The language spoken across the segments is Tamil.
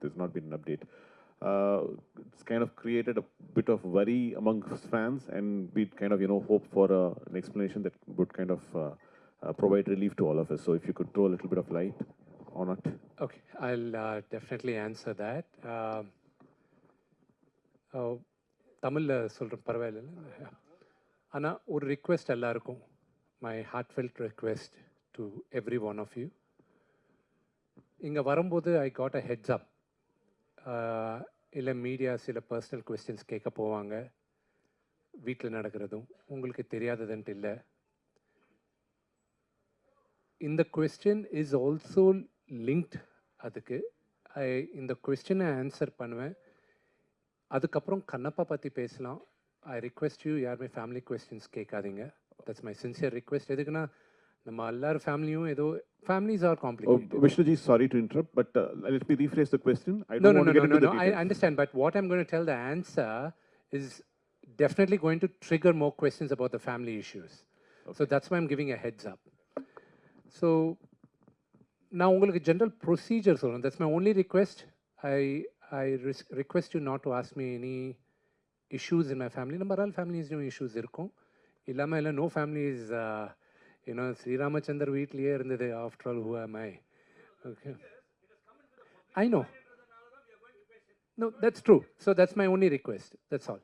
there's not been an update. Uh, it's kind of created a bit of worry among fans, and we kind of you know hope for uh, an explanation that would kind of uh, uh, provide relief to all of us. So if you could throw a little bit of light on it. Okay, I'll uh, definitely answer that. Um, uh, தமிழில் சொல்கிறேன் பரவாயில்ல ஆனால் ஒரு ரிக்வெஸ்ட் எல்லாருக்கும் my heartfelt request to every one of you இங்கே வரும்போது ஐ காட் அ ஹெட்ஸ் அப் இல்லை மீடியா சில பர்சனல் கொஸ்டின்ஸ் கேட்க போவாங்க. வீட்டில் நடக்கிறதும் உங்களுக்கு தெரியாததுன்ட்டு இல்லை. இந்த கொஸ்டின் இஸ் ஆல்சோ லிங்க்ட் அதுக்கு. ஐ இந்த கொஸ்டினை ஆன்சர் பண்ணுவேன். அதுக்கப்புறம் கண்ணப்பா பற்றி பேசலாம். ஐ ரிக்வெஸ்ட் யூ யாருமே ஃபேமிலி கொஸ்டின்ஸ் கேட்காதீங்க. தட்ஸ் மை சின்சியர் ரிக்வெஸ்ட் எதுக்குன்னா நம்ம எல்லார் ஃபேமிலியும் ஏதோ families are Oh, complicated Vishnuji, sorry to interrupt, but uh, let me rephrase the question. I No, don't no, want no, to get no, into no, the no. I details. understand, but what I'm going to tell the answer is definitely going to trigger more questions about the family issues. So that's why I'm giving a heads up. So now உங்களுக்கு general procedure சொல்லணும் that's my only request I I ris- request you not to ask me any issues in my family நம்ம all families issues இருக்கும் இல்லாமல் இல்லை no family is uh, you know ஸ்ரீராமச்சந்தர் வீட்லேயே இருந்தது after all who am I okay I know no, that's true. So that's my only request. That's all.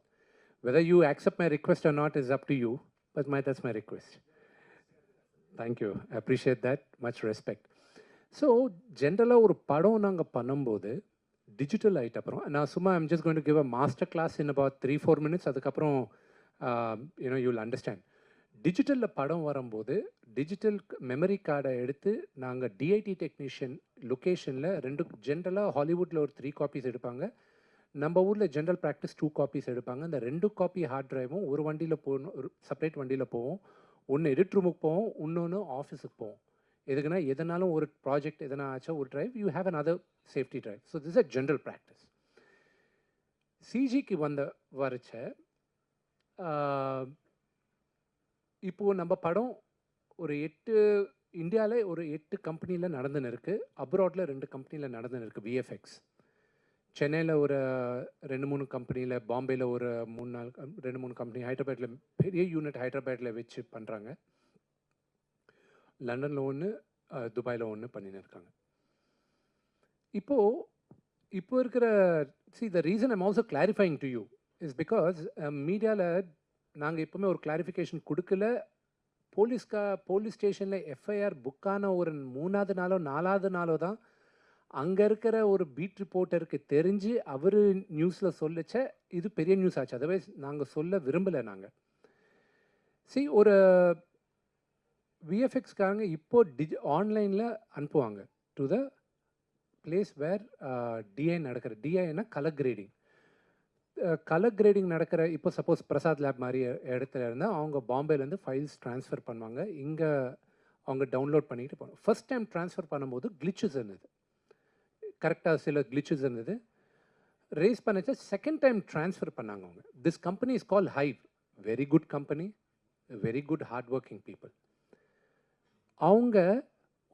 Whether you accept my request or not is up to you, but my, that's my request. Thank you. I appreciate that. Much respect. So ஜென்ரலாக ஒரு படம் நாங்கள் பண்ணும்போது டிஜிட்டல் ஆகிட்ட அப்புறம் நான் சும்மா I'm just going to give a master class in about three four minutes அதுக்கப்புறம் யூனோ யூ வில் அண்டர்ஸ்டாண்ட் டிஜிட்டலில் படம் வரும்போது டிஜிட்டல் மெமரி கார்டை எடுத்து நாங்கள் டிஐடி டெக்னீஷியன் லொக்கேஷனில் ரெண்டு ஜென்ரலாக ஹாலிவுட்டில் ஒரு த்ரீ காப்பீஸ் எடுப்பாங்க. நம்ம ஊரில் ஜென்ரல் ப்ராக்டிஸ் டூ காப்பீஸ் எடுப்பாங்க. அந்த ரெண்டு காப்பி ஹார்ட் ட்ரைவும் ஒரு வண்டியில் போகணும் ஒரு செப்பரேட் வண்டியில் போவோம். ஒன்று எடிட் ரூமுக்கு போவோம் இன்னொன்று ஆஃபீஸுக்கு போவோம். எதுக்குன்னா எதனாலும் ஒரு ப்ராஜெக்ட் எதனா ஆச்சா ஒரு drive you have another safety drive. So this a general practice சிஜிக்கு வந்த வரைச்ச இப்போது நம்ம படம் ஒரு எட்டு இந்தியாவில் ஒரு எட்டு கம்பெனியில் நடந்துன்னு இருக்குது அப்ராடில் ரெண்டு கம்பெனியில் நடந்துன்னு இருக்குது விஎஃப்எக்ஸ் சென்னையில் ஒரு ரெண்டு மூணு கம்பெனியில் பாம்பேயில் ஒரு மூணு நாலு ரெண்டு மூணு கம்பெனி ஹைதராபாத்தில் பெரிய யூனிட் ஹைதராபாத்தில் வச்சு பண்ணுறாங்க லண்டனில் ஒன்று துபாயில் ஒன்று பண்ணின்னு இருக்காங்க இப்போது இப்போ இருக்கிற see the reason I'm also clarifying to you is because மீடியாவில் நாங்கள் எப்போவுமே ஒரு கிளாரிஃபிகேஷன் கொடுக்கல. போலீஸ்கா போலீஸ் ஸ்டேஷனில் எஃப்ஐஆர் புக்கான ஒரு மூணாவது நாளோ நாலாவது நாளோ தான் அங்கே இருக்கிற ஒரு பீட் ரிப்போர்ட்டருக்கு தெரிஞ்சு அவர் நியூஸில் சொல்லிச்ச இது பெரிய நியூஸ் ஆச்சு. அதர்வைஸ் நாங்கள் சொல்ல விரும்பலை நாங்கள் சி ஒரு விஎஃப்எக்ஸ்காரங்க இப்போ டிஜி ஆன்லைனில் அனுப்புவாங்க. To the place where DI நடக்கிற. டிஐனா கலர் கிரேடிங் கலர் கிரேடிங் நடக்கிற இப்போ சப்போஸ் பிரசாத் லேப் மாதிரி இடத்துல இருந்தால் அவங்க பாம்பேலேருந்து ஃபைல்ஸ் ட்ரான்ஸ்ஃபர் பண்ணுவாங்க. இங்கே அவங்க டவுன்லோட் பண்ணிட்டு போகணும் ஃபர்ஸ்ட் டைம் ட்ரான்ஸ்ஃபர் பண்ணும்போது கிளிச்சஸ் இருந்தது. கரெக்டாக சில கிளிச்சஸ் இருந்தது. ரேஸ் பண்ணச்சா செகண்ட் டைம் ட்ரான்ஸ்ஃபர் பண்ணாங்க அவங்க. This company is call hive very good company very good hard working people அவங்க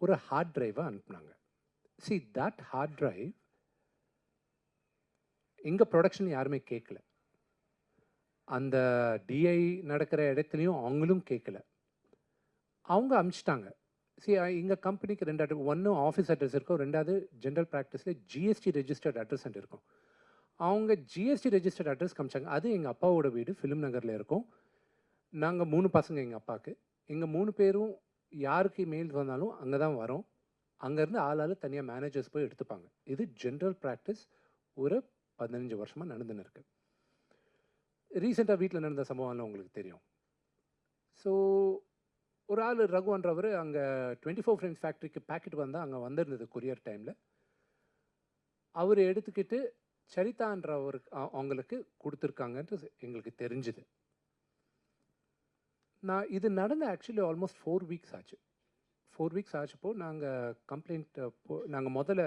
ஒரு ஹார்ட் டிரைவை அனுப்புனாங்க. சி தட் ஹார்ட் டிரைவ் எங்கள் ப்ரொடக்ஷன் யாருமே கேட்கல அந்த டிஐ நடக்கிற இடத்துலையும் அவங்களும் கேட்கல அவங்க அனுப்பிச்சிட்டாங்க சி எங்கள் கம்பெனிக்கு ரெண்டு அட்ரஸ் ஒன்று ஆஃபீஸ் அட்ரஸ் இருக்கும் ரெண்டாவது ஜென்ரல் ப்ராக்டிஸில் ஜிஎஸ்டி ரெஜிஸ்டர்ட் அட்ரஸ் இருக்கும். அவங்க ஜிஎஸ்டி ரெஜிஸ்டர்ட் அட்ரஸ் காமிச்சாங்க. அது எங்கள் அப்பாவோட வீடு ஃபிலிம் நகரில் இருக்கும். நாங்கள் மூணு பசங்க எங்கள் அப்பாவுக்கு எங்கள் மூணு பேரும் யாருக்கு மெயில் வந்தாலும் அங்கே தான் வரோம். அங்கேருந்து ஆள் ஆள் தனியாக மேனேஜர்ஸ் போய் எடுத்துப்பாங்க. இது ஜென்ரல் ப்ராக்டிஸ் ஒரு பதினஞ்சு வருஷமாக நடந்துன்னு இருக்கு. ரீசெண்டாக வீட்டில் நடந்த சம்பவம்லாம் உங்களுக்கு தெரியும். ஸோ ஒரு ஆள் ரகுன்றவர் அங்கே டுவெண்ட்டி ஃபோர் ஃப்ரெண்ட்ஸ் ஃபேக்ட்ரிக்கு பேக்கெட் வந்தால் அங்கே வந்திருந்தது கொரியர் டைமில் அவர் எடுத்துக்கிட்டு சரிதான்றவருக்கு அவங்களுக்கு கொடுத்துருக்காங்கன்றது எங்களுக்கு தெரிஞ்சுது. நான் இது நடந்த ஆக்சுவலி ஆல்மோஸ்ட் ஃபோர் வீக்ஸ் ஆச்சு. ஃபோர் வீக்ஸ் ஆச்சப்போ நாங்கள் கம்ப்ளைண்ட் நாங்கள் முதல்ல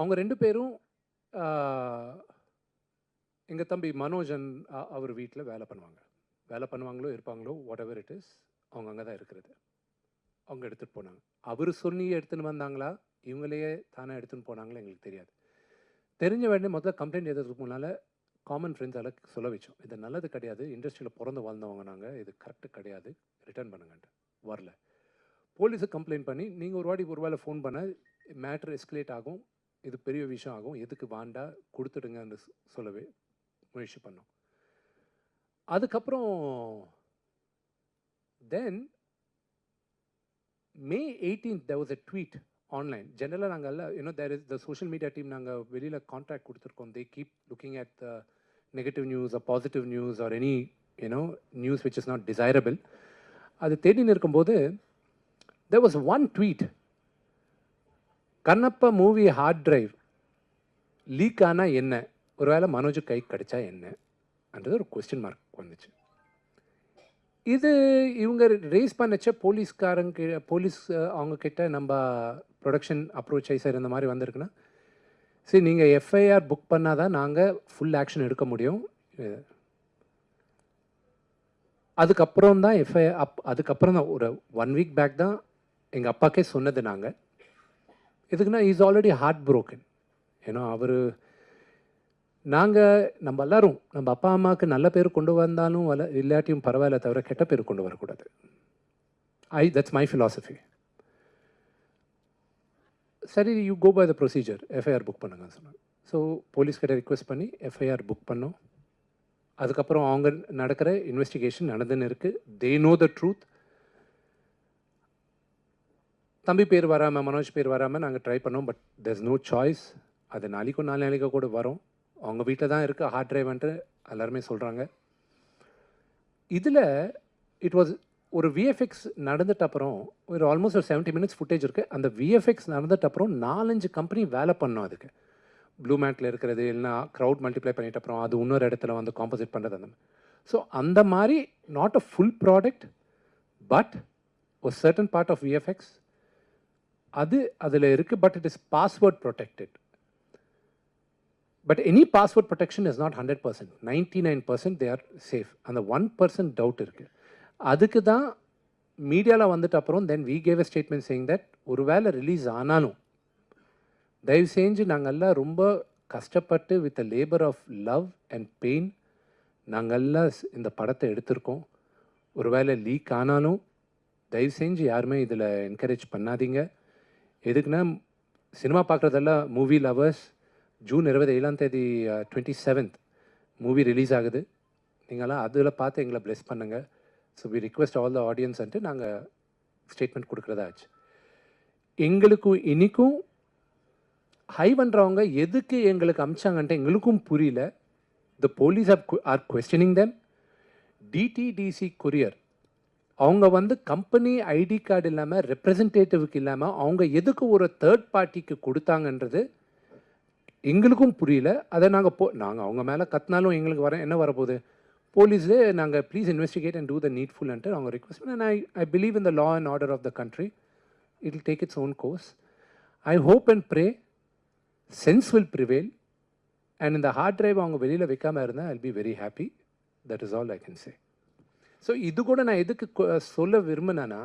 அவங்க ரெண்டு பேரும் எங்கள் தம்பி மனோஜன் அவர் வீட்டில் வேலை பண்ணுவாங்க. வேலை பண்ணுவாங்களோ இருப்பாங்களோ வாட் எவர் இட் இஸ் அவங்க அங்கே தான் இருக்கிறது. அவங்க எடுத்துகிட்டு போனாங்க. அவர் சொல்லி எடுத்துன்னு வந்தாங்களா? இவங்களையே தானே எடுத்துன்னு போனாங்களா எங்களுக்கு தெரியாது. தெரிஞ்ச உடனே முதல்ல கம்ப்ளைண்ட் எதுக்கு முன்னால் காமன் ஃப்ரெண்ட்ஸால் சொல்ல வச்சோம். இது நல்லது கிடையாது. இண்டஸ்ட்ரியில் பிறந்து வாழ்ந்தவங்க நாங்கள் இது கரெக்டு கிடையாது. ரிட்டர்ன் பண்ணுங்கன்ட்டு. வரல. போலீஸுக்கு கம்ப்ளைண்ட் பண்ணி நீங்கள் ஒரு வாட்டி ஒரு வேளை ஃபோன் பண்ண மேட்ரு எஸ்கலேட் ஆகும். இது பெரிய விஷயம் ஆகும். எதுக்கு வாண்டா கொடுத்துடுங்கன்னு சொல்லவே முயற்சி பண்ணோம். அதுக்கப்புறம் then May eighteenth there was a tweet online ஜென்ரலாக நாங்கள் எல்லாம் you know there is the social media team நாங்கள் வெளியில் கான்டாக்ட் கொடுத்துருக்கோம். They keep looking at the negative news or positive news or any you know news which is not desirable அது தேடின்னு இருக்கும்போது there was one tweet Kannappa movie hard drive leak ஆனால் என்ன? ஒருவேளை மனோஜ் கை கிடச்சா என்னன்றது ஒரு கொஸ்டின் மார்க் வந்துச்சு. இது இவங்க ரேஸ் பண்ணச்ச போலீஸ்காரங்க போலீஸ் அவங்கக்கிட்ட நம்ம ப்ரொடக்ஷன் அப்ரோச் ஆகி சார் இந்த மாதிரி வந்திருக்குன்னா சரி நீங்கள் எஃப்ஐஆர் புக் பண்ணால் தான் நாங்கள் ஃபுல் ஆக்ஷன் எடுக்க முடியும். அதுக்கப்புறம் தான் எஃப்ஐஆர் அப் அதுக்கப்புறம் தான் ஒரு ஒன் வீக் பேக் தான் எங்கள் அப்பாக்கே சொன்னது நாங்கள் எதுக்குன்னா இஸ் ஆல்ரெடி ஹார்ட் broken ஏன்னா அவர் நாங்கள் நம்ம எல்லாரும் நம்ம அப்பா அம்மாவுக்கு நல்ல பேர் கொண்டு வந்தாலும் வல இல்லாட்டியும் பரவாயில்ல தவிர கெட்ட பேர் கொண்டு வரக்கூடாது. ஐ தட்ஸ் மை ஃபிலாசபி சரி you go by the procedure FIR book பண்ணுங்க சொன்னாங்க ஸோ போலீஸ்கிட்ட ரிக்வெஸ்ட் பண்ணி எஃப்ஐஆர் புக் பண்ணோம். அதுக்கப்புறம் அவங்க நடக்கிற இன்வெஸ்டிகேஷன் நடந்துன்னு இருக்குது தே நோ த ட்ரூத் தம்பி பேர் வராமல் மனோஜ் பேர் வராமல் நாங்கள் ட்ரை பண்ணோம் பட் there's நோ சாய்ஸ் அது நாளைக்கும் நாலு நாளைக்கோ கூட வரும். அவங்க வீட்டில் தான் இருக்குது ஹார்ட் ட்ரைவ்ன்ட்டு எல்லாருமே சொல்கிறாங்க இதில் இட் வாஸ் ஒரு விஎஃப்எக்ஸ் நடந்துட்ட அப்புறம் ஒரு ஆல்மோஸ்ட் ஒரு செவன்ட்டி மினிட்ஸ் ஃபுட்டேஜ் இருக்குது அந்த விஎஃப்எக்ஸ் நடந்துட்ட அப்புறம் நாலஞ்சு கம்பெனி வேலை பண்ணோம் அதுக்கு. ப்ளூ மேட்டில் இருக்கிறது இல்லைனா க்ரௌட் மல்டிப்ளை பண்ணிட்ட அப்புறம் அது இன்னொரு இடத்துல வந்து காம்போசிட் பண்ணுறது அந்த ஸோ அந்த மாதிரி not a full product but ஒரு சர்டன் பார்ட் ஆஃப் விஎஃப்எக்ஸ் அது அதில் இருக்குது but it is password protected but any password protection is not hundred percent ninety nine percent they are safe அந்த ஒன் பர்சன்ட் டவுட் இருக்குது அதுக்கு தான் மீடியாவில் வந்துட்டு அப்புறம் then we gave a statement saying that ஒரு வேளை ரிலீஸ் ஆனாலும் தயவு செஞ்சு நாங்கள்லாம் ரொம்ப கஷ்டப்பட்டு with a labour of love and pain நாங்கள்லாம் இந்த படத்தை எடுத்திருக்கோம். ஒருவேளை லீக் ஆனாலும் தயவு செஞ்சு யாருமே இதில் என்கரேஜ் பண்ணாதீங்க. எதுக்குன்னா சினிமா பார்க்குறதெல்லாம் மூவி லவர்ஸ் ஜூன் இருபது ஏழாம் தேதி டுவெண்ட்டி செவன்த் மூவி ரிலீஸ் ஆகுது. நீங்களாம் அதில் பார்த்து எங்களை ப்ளெஸ் பண்ணுங்கள் so we request all the ஆடியன்ஸ்ன்ட்டு நாங்கள் ஸ்டேட்மெண்ட் கொடுக்குறதா ஆச்சு. எங்களுக்கும் இன்றைக்கும் ஹை பண்ணுறவங்க எதுக்கு எங்களுக்கு அமிச்சாங்கன்ட்டு எங்களுக்கும் புரியல. The police are questioning them DTDC courier அவங்க வந்து கம்பெனி ஐடி கார்டு இல்லாமல் ரெப்ரசன்டேட்டிவ்க்கு இல்லாமல் அவங்க எதுக்கு ஒரு தேர்ட் பார்ட்டிக்கு கொடுத்தாங்கன்றது எங்களுக்கும் புரியல. அதை நாங்கள் போ நாங்கள் அவங்க மேலே கத்தினாலும் எங்களுக்கு வர என்ன வரப்போகுது? போலீஸு நாங்கள் please investigate and do the நீட்ஃபுல்ன்ட்டு அவங்க ரிக்வஸ்ட் பண்ண I I believe in the law and order of the country it will take its own course I hope and pray sense will prevail and இந்த ஹார்ட் ட்ரைவ் அவங்க வெளியில் வைக்காமல் இருந்தால் I'll be very happy that is all I can say so இது கூட நான் எதுக்கு சொல்ல விரும்பினேன்னா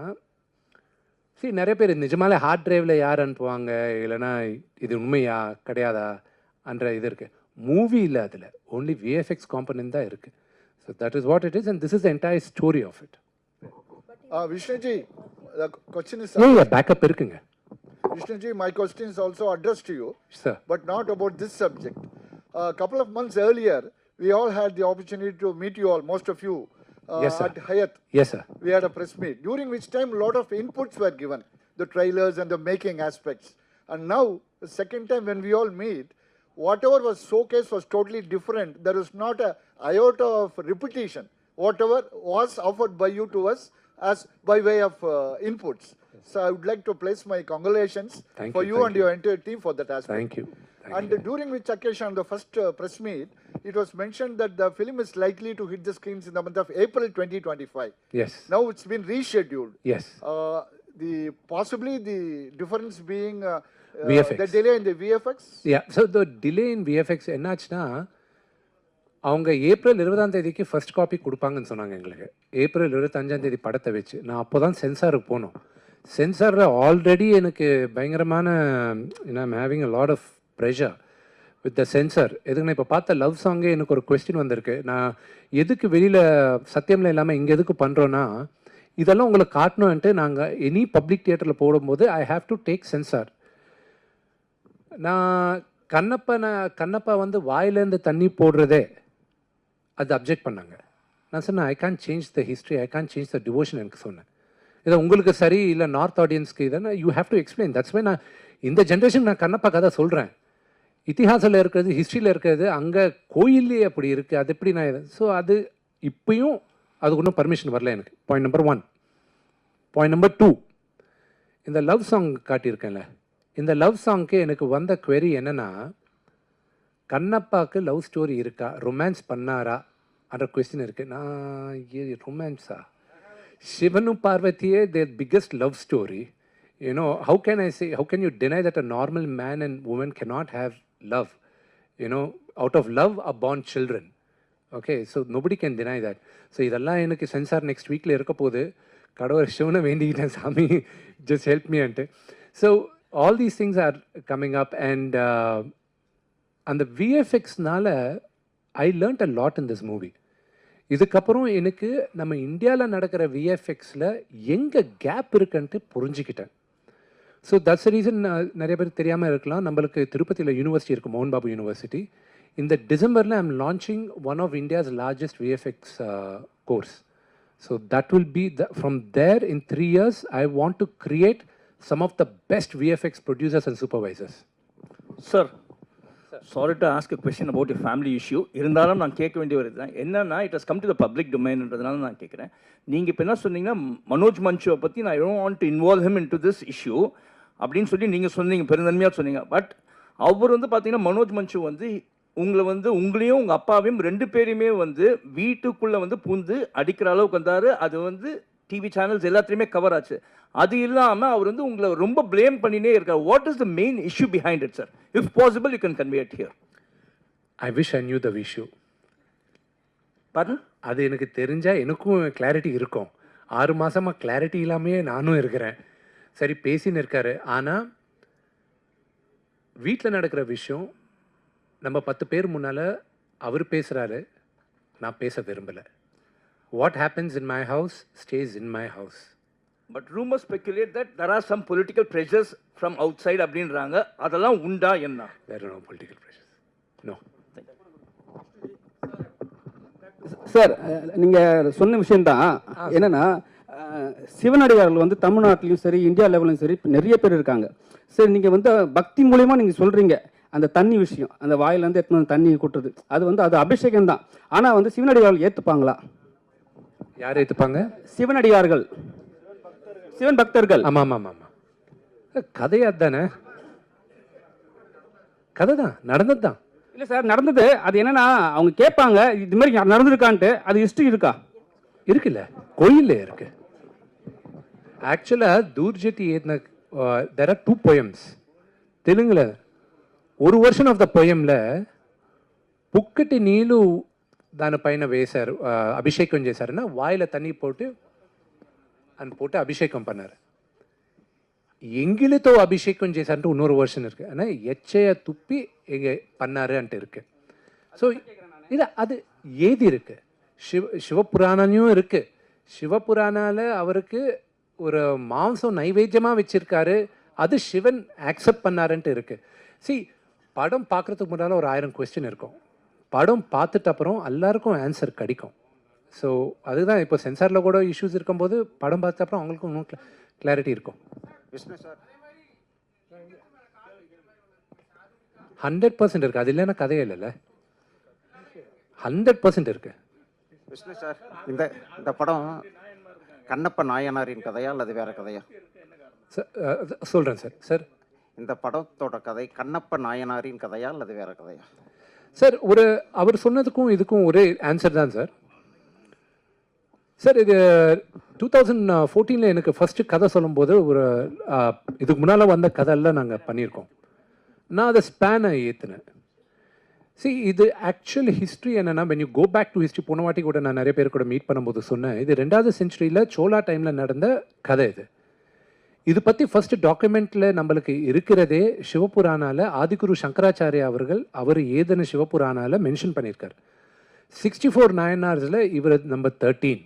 சரி நிறைய பேர் நிஜமாலே ஹார்ட் டிரைவில் யார் அனுப்புவாங்க? இல்லைன்னா இது உண்மையா? கிடையாதா? என்ற இது இருக்குது மூவி இல்லை அதில். ஓன்லி விஎஃப்எக்ஸ் காம்பனன்ட் தான் இருக்குது so that is what it is and this is entire story of it question is, ஏன் பேக்கப் இருக்குங்க. Question is also addressed to you, sir but not about this subject. A couple of months earlier, we all had the opportunity to meet you all, most of you, uh, yes, at Hayat. Yes, sir. We had a press meet, during which time a lot of inputs were given, the trailers and the making aspects. And now, the second time when we all meet, whatever was showcased was totally different. There was not a iota of repetition. Whatever was offered by you to us as by way of uh, inputs. So I would like to place my congratulations thank for you, you and you. your entire team for that aspect. Thank you. Thank and you. during which occasion, the first uh, press meet, it was mentioned that the film is likely to hit the screens in the month of April 2025. Yes Now it's been rescheduled. Yes Uh, the possibly the difference being uh, uh, VFX. the delay in the VFX. Yeah so the delay in VFX என்னாச்சுன்னா அவங்க ஏப்ரல் இருபதாம் தேதிக்கு ஃபர்ஸ்ட் காப்பி கொடுப்பாங்கன்னு சொன்னாங்க எங்களுக்கு ஏப்ரல் இருபத்தஞ்சாம் தேதி படத்தை வச்சு நான் அப்போ தான் சென்சாருக்கு போனோம் சென்சாரில் ஆல்ரெடி எனக்கு பயங்கரமான I'm having a lot of pressure with the censor எதுக்கு நான் இப்போ பார்த்த லவ் சாங்கே எனக்கு ஒரு கொஸ்டின் வந்திருக்கு. நான் எதுக்கு வெளியில் சத்தியமில் இல்லாமல் இங்கே எதுக்கு பண்ணுறோன்னா இதெல்லாம் உங்களுக்கு காட்டணுன்ட்டு நாங்கள் எனி பப்ளிக் தியேட்டரில் போடும்போது I have to take censor நான் கண்ணப்பா நான் கண்ணப்பா வந்து வாயிலேருந்து தண்ணி போடுறதே அது அப்ஜெக்ட் பண்ணாங்க. நான் சொன்னேன் I can't change the history I can't change the devotion எனக்கு சொன்னேன். இதை உங்களுக்கு சரி இல்லை நார்த் ஆடியன்ஸ்க்கு இதை you have to explain that's why நான் இந்த ஜென்ரேஷன் நான் கண்ணப்பா கதை சொல்கிறேன் இத்திஹாசில் இருக்கிறது ஹிஸ்ட்ரியில் இருக்கிறது அங்கே கோயில்லேயே அப்படி இருக்குது அது எப்படி நான் ஸோ அது இப்பயும் அதுக்கு ஒன்றும் பர்மிஷன் வரல எனக்கு. Point number one point number two இந்த லவ் சாங் காட்டியிருக்கேன்ல. இந்த லவ் சாங்க்கு எனக்கு வந்த குவெரி என்னன்னா கண்ணப்பாக்கு லவ் ஸ்டோரி இருக்கா? ரொமான்ஸ் பண்ணாரா? என்ற கொஸ்டின் இருக்குது நான் ரொமான்ஸா சிவனும் பார்வதியே their biggest love story you know how can I say how can you deny that a normal man and woman cannot have love. You know out of love are born children. Okay so nobody can deny that so இதெல்லாம் எனக்கு சென்சார் நெக்ஸ்ட் வீக்கில் இருக்க போது கடவுள் சிவனை வேண்டிக்கிட்டேன் சாமி. Just help me and so all these things are coming up and அந்த விஎஃப்எக்ஸ்னால I learned a lot in this movie இதுக்கப்புறம் எனக்கு நம்ம இந்தியாவில் நடக்கிற விஎஃப்எக்ஸில் எங்கே கேப் இருக்குன்ட்டு புரிஞ்சுக்கிட்டேன். ஸோ தட்ஸ் ரீசன் நிறைய பேர் தெரியாமல் இருக்கலாம். நம்மளுக்கு திருப்பதியில் யூனிவர்சிட்டி இருக்குது மோகன் பாபு யூனிவர்சிட்டி இந்த டிசம்பரில் I'm launching one of India's largest VFX course so that will be the from there in three years I want to create some of the best VFX producers and supervisors sir sorry to ask a question about your family issue இருந்தாலும் நான் கேட்க வேண்டிய ஒரு இதுதான். என்னன்னா it has come to the public டொமைன்ன்றதுனால நான் கேட்குறேன். நீங்கள் இப்போ என்ன சொன்னீங்கன்னா மனோஜ் மஞ்சுவை பற்றி நான் I want to involve him in to this issue அப்படின்னு சொல்லி நீங்கள் சொன்னீங்க பெருந்தன்மையாக சொன்னீங்க. பட் அவர் வந்து பார்த்தீங்கன்னா மனோஜ் மஞ்சு வந்து உங்களை வந்து உங்களையும் உங்கள் அப்பாவையும் ரெண்டு பேரையுமே வந்து வீட்டுக்குள்ளே வந்து பூந்து அடிக்கிற அளவுக்கு வந்தார். அது வந்து டிவி சேனல்ஸ் எல்லாத்துலேயுமே கவர் ஆச்சு. அது இல்லாமல் அவர் வந்து உங்களை ரொம்ப ப்ளேம் பண்ணினே இருக்கார். What is the main issue behind it sir if possible you can convey it here I wish I knew the issue பாருங்க அது எனக்கு தெரிஞ்சால் எனக்கும் கிளாரிட்டி இருக்கும். ஆறு மாசமாக கிளாரிட்டி இல்லாமையே நானும் இருக்கிறேன். சரி பேசின்னு இருக்காரு. ஆனால் வீட்டில் நடக்கிற விஷயம் நம்ம பத்து பேர் முன்னால் அவர் பேசுகிறாரு நான் பேச விரும்பலை. What happens in my house stays in my house but rumour speculate that there are some political pressures from outside அப்படின்றாங்க. அதெல்லாம் உண்டா என்ன? வேறு no political pressures no sir நீங்கள் சொன்ன விஷயம்தான். என்னன்னா சிவனடியார்கள் வந்து தமிழ்நாட்டிலையும் சரி இந்தியா லெவலையும் சரி நிறைய பேர் இருக்காங்க. சரி நீங்கள் வந்து பக்தி மூலியமா நீங்கள் சொல்கிறீங்க அந்த தண்ணி விஷயம் அந்த வாயிலேருந்து எடுத்து வந்து தண்ணி கொட்டுறது அது வந்து அது அபிஷேகம் தான். ஆனால் வந்து சிவனடியார்கள் ஏற்றுப்பாங்களா யார் ஏற்றுப்பாங்க சிவனடியார்கள். சிவன் பக்தர்கள். ஆமாம் ஆமாம் ஆமாம் கதையா தானே கதை தான் நடந்தது தான். இல்லை சார் நடந்தது. அது என்னன்னா அவங்க கேட்பாங்க இது மாதிரி நடந்திருக்கான்ட்டு அது ஹிஸ்ட்ரி இருக்கா? இருக்குல்ல கோயில்ல இருக்கு. ஆக்சுவலாக தூர்ஜெட்டி ஏத்ன தெர் ஆர் டூ பொயம்ஸ் தெலுங்கில் ஒரு வருஷன் த பொயமில் புக்கட்டி நீலு தான பையனை வேசார் அபிஷேகம் చేశారన్న வாயில் தண்ணி போட்டு అని போட்டு அபிஷேகம் பண்ணார். எங்கிலித்தோ அபிஷேகம் చేశారంటే இன்னொரு வருஷன் இருக்குது ஆனால் எச்சையை துப்பி எங்கே பண்ணாரு அன்ட்டு இருக்கு. ஸோ இல்லை அது ஏதி இருக்குது சிவ சிவபுராணனையும் இருக்குது சிவபுராணால அவருக்கு ஒரு மாംസം நைவேத்தியமா வச்சிருக்காரு அது சிவன் ஆக்செப்ட் பண்ணாருன்ட்டு இருக்கு. சி படம் பார்க்கறதுக்கு முன்னால் ஒரு ஆயிரம் கொஸ்டின் இருக்கும். படம் பார்த்துட்டு அப்புறம் எல்லாருக்கும் ஆன்சர் கிடைக்கும். ஸோ அதுதான் இப்போ சென்சாரில் கூட இஷ்யூஸ் இருக்கும்போது படம் பார்த்த அப்புறம் அவங்களுக்கும் இன்னும் கிளாரிட்டி இருக்கும். விஷ்ணு சார். ஹண்ட்ரட் பர்சன்ட் இருக்கு. அது இல்லைன்னா கதையே இல்லைல்ல. ஹண்ட்ரட் பர்சன்ட் இருக்கு. விஷ்ணு சார் இந்த இந்த படம் கண்ணப்ப நாயனாரின் கதையா அல்லது வேற கதையா? சார் சொல்கிறேன் சார். சார். இந்த படத்தோட கதை கண்ணப்ப நாயனாரின் கதையா அல்லது வேற கதையா? சார் ஒரு அவர் சொன்னதுக்கும் இதுக்கும் ஒரே ஆன்சர் தான் சார். சார் இது டூ தௌசண்ட் ஃபோர்டீனில் எனக்கு ஃபஸ்ட்டு கதை சொல்லும்போது ஒரு இதுக்கு முன்னால் வந்த கதையெல்லாம் நாங்கள் பண்ணியிருக்கோம். நான் அதை ஸ்பேனை ஏற்றினேன் சி இது ஆக்சுவல் ஹிஸ்ட்ரி என்னன்னா when you go back to history போன வாட்டி கூட நான் நிறைய பேர் கூட மீட் பண்ணும்போது சொன்னேன். இது ரெண்டாவது செஞ்சுரியில் சோலா டைமில் நடந்த கதை இது. இது பற்றி ஃபர்ஸ்ட் டாக்குமெண்ட்டில் நம்மளுக்கு இருக்கிறதே சிவபுராணால ஆதிகுரு சங்கராச்சாரியா அவர்கள் அவர் ஏதன சிவபுராணால மென்ஷன் பண்ணியிருக்கார். சிக்ஸ்டி ஃபோர் நயன் ஆர்ஸில் இவர் நம்பர் தேர்ட்டீன்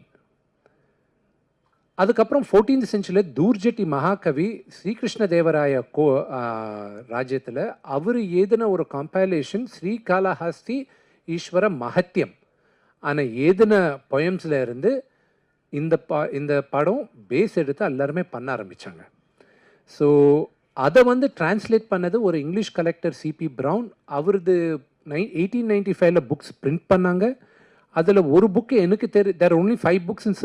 அதுக்கப்புறம் ஃபோர்டீன்த் செஞ்சுரியில் தூர்ஜெட்டி மகாகவி ஸ்ரீகிருஷ்ண தேவராய கோ ராஜ்யத்தில் அவர் ஏதின ஒரு கம்பைலேஷன் ஸ்ரீகாலஹாஸ்தி ஈஸ்வர மகத்தியம் ஆனால் ஏதின பொயம்ஸில் இருந்து இந்த பா இந்த படம் பேஸ் எடுத்து எல்லாருமே பண்ண ஆரம்பித்தாங்க ஸோ அதை வந்து டிரான்ஸ்லேட் பண்ணது ஒரு இங்கிலீஷ் கலெக்டர் சிபி ப்ரௌன் அவரது நை எயிட்டீன் நைன்டி ஃபைவ்ல புக்ஸ் பிரிண்ட் பண்ணாங்க. அதில் ஒரு புக்கு எனக்கு தெரி தேர் ஒன்லி ஃபைவ் புக்ஸ்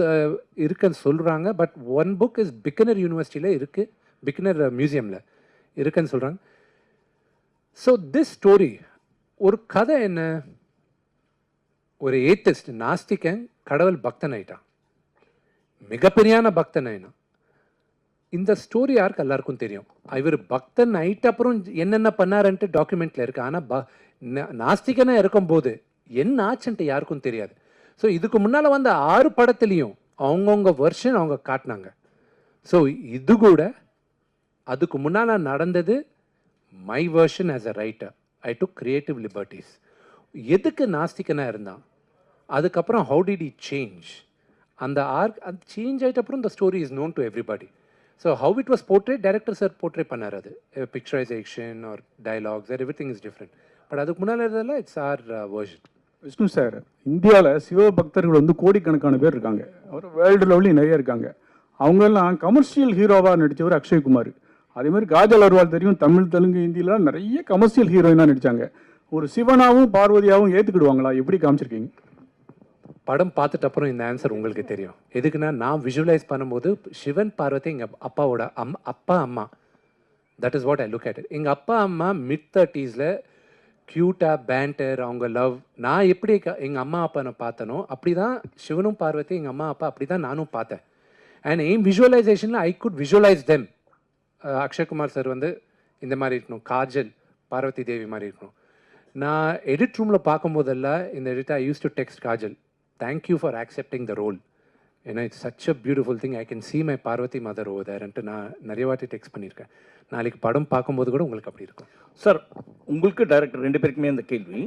இருக்குன்னு சொல்கிறாங்க but one book is Bikaner யூனிவர்சிட்டியில் இருக்குது பிக்கனர் மியூசியமில் இருக்குன்னு சொல்கிறாங்க ஸோ திஸ் ஸ்டோரி ஒரு கதை என்ன? ஒரு ஏத்திஸ்ட் நாஸ்திகன் கடவுள் பக்தன் ஆயிட்டான் மிகப்பெரியான பக்தன் ஆயினான் இந்த ஸ்டோரி யாருக்கு எல்லாருக்கும் தெரியும்? இவர் பக்தன் ஆயிட்ட அப்புறம் என்னென்ன பண்ணாருன்ட்டு டாக்குமெண்ட்டில் இருக்குது ஆனால் ப நாஸ்திகனாக இருக்கும்போது என்ன ஆச்சுன்ட்டு யாருக்கும் தெரியாது. ஸோ இதுக்கு முன்னால் வந்த ஆறு படத்துலேயும் அவங்கவுங்க வருஷன் அவங்க காட்டினாங்க. ஸோ இது கூட அதுக்கு முன்னால் நடந்தது my version as a writer I to creative liberties எதுக்கு நாஸ்திகனாக இருந்தான்? அதுக்கப்புறம் ஹவு டிட் இ சேஞ்ச் அந்த ஆர்க் அது சேஞ்ச் ஆகிட்ட அப்புறம் இந்த story is known to everybody so how it was portrayed director sir portrayed பண்ணார் அது. Picturisation or dialogues everything is different but அதுக்கு முன்னால் இருந்ததில் it's our version Vishnu sir இந்தியாவில் சிவபக்தர்கள் வந்து கோடிக்கணக்கான பேர் இருக்காங்க. அவர் வேர்ல்டு லெவல்லையும் நிறைய இருக்காங்க. அவங்கெல்லாம் கமர்ஷியல் ஹீரோவாக நடித்தவர் அக்ஷய்குமார் அதே மாதிரி காஜல் அர்வால் தெரியும் தமிழ் தெலுங்கு ஹிந்திலாம் நிறைய கமர்ஷியல் ஹீரோயினாக நடித்தாங்க ஒரு சிவனாவும் பார்வதியாகவும் ஏற்றுக்கிடுவாங்களா எப்படி காமிச்சிருக்கீங்க? படம் பார்த்துட்ட அப்புறம் இந்த ஆன்சர் உங்களுக்கு தெரியும். எதுக்குன்னா நான் விஷுவலைஸ் பண்ணும்போது சிவன் பார்வதி எங்கள் அப்பாவோட அம் அப்பா அம்மா. That is what I look at எங்கள் அப்பா அம்மா மிட் தேர்ட்டீஸில் க்யூட்டாக பேண்டர் அவங்க லவ் நான் எப்படி எங்கள் அம்மா அப்பா நான் பார்த்தனோ அப்படி தான் சிவனும் பார்வதி எங்கள் அம்மா அப்பா அப்படி தான் நானும் பார்த்தேன். And aim விஷுவலைசேஷனில் I could visualise them Akshay Kumar sir வந்து இந்த மாதிரி இருக்கணும். காஜல் பார்வதி தேவி மாதிரி இருக்கணும். நான் எடிட் ரூமில் பார்க்கும்போதெல்லாம் இந்த edit I use to text Kajal. Thank you for accepting the role ஏன்னா it's such a beautiful thing I can see my Parvati mother ஓதர்ன்ட்டு நான் நிறைய வாட்டி டெக்ஸ்ட் பண்ணியிருக்கேன். நாளைக்கு படம் பார்க்கும்போது கூட உங்களுக்கு அப்படி இருக்கும். சார் உங்களுக்கு டைரக்டர் ரெண்டு பேருக்குமே இந்த கேள்வி.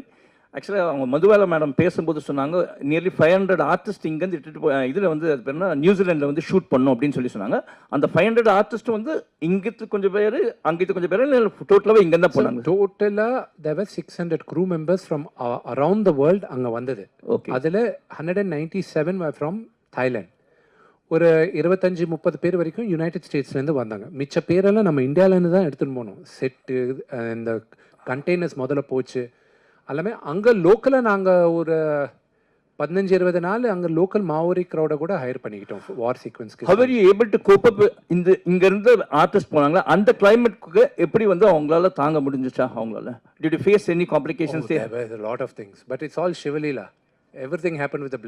ஆக்சுவலாக அவங்க மதுபாலா மேடம் பேசும்போது சொன்னாங்க நியர்லி ஃபைவ் ஹண்ட்ரட் ஆர்டிஸ்ட் இங்கேருந்து இட்டுட்டு போய் இதில் வந்து அது பேர் என்ன நியூசிலாண்டில் வந்து ஷூட் பண்ணோம் அப்படின்னு சொல்லி சொன்னாங்க. அந்த ஃபைவ் ஹண்ட்ரட் ஆர்டிஸ்ட் வந்து இங்கிட்டு கொஞ்சம் பேர் அங்கிட்டு கொஞ்சம் பேர் டோட்டலாகவே இங்கே தான் போனாங்க? டோட்டலாக தேவர் six hundred crew members from around the world அங்கே வந்தது. ஓகே அதில் hundred and ninety seven from Thailand ஒரு இருபத்தஞ்சி முப்பது பேர் வரைக்கும் யுனைடெட் ஸ்டேட்ஸ்லேருந்து வந்தாங்க. மிச்ச பேரெல்லாம் நம்ம இந்தியாவிலேருந்து தான் எடுத்துகிட்டு போனோம். செட்டு இந்த கண்டெய்னர்ஸ் முதல்ல போச்சு. எல்லாமே அங்கே லோக்கலாக நாங்கள் ஒரு பதினஞ்சு இருபது நாள் அங்கே லோக்கல் மாவோரி க்ரௌடை கூட ஹையர் பண்ணிக்கிட்டோம். War சீக்வன்ஸ்க்கு how were you able to cope up இந்த இங்க இருந்து ஆர்டிஸ்ட் போனாங்களா? அந்த கிளைமேட்க்கு எப்படி வந்து அவங்களால தாங்க முடிஞ்சுச்சா? அவங்களால. Did you face any complications Oh, there? were a lot of things, but it's all Shivalila. Everything happened with the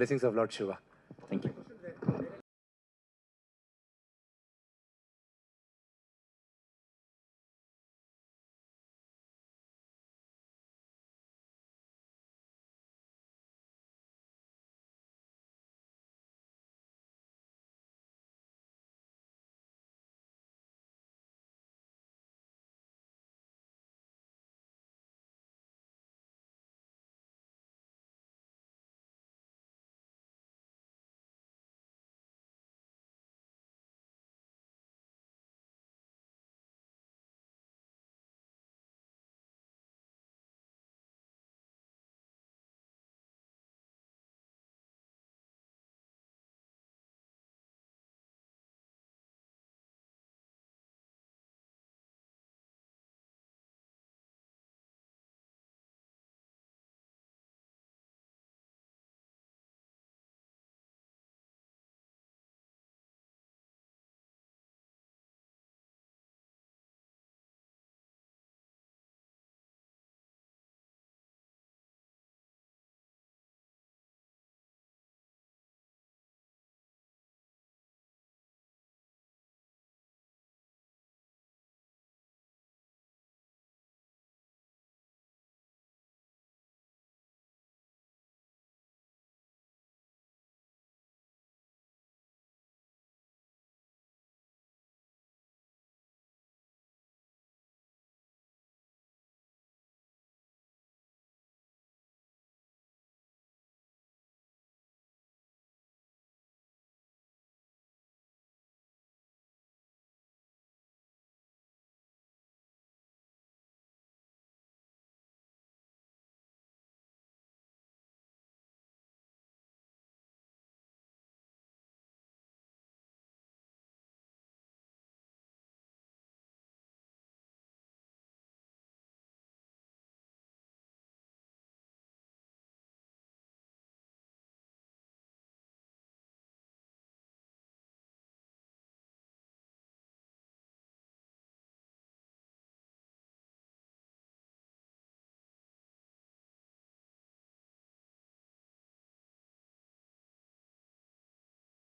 blessings of Lord Shiva. Thank you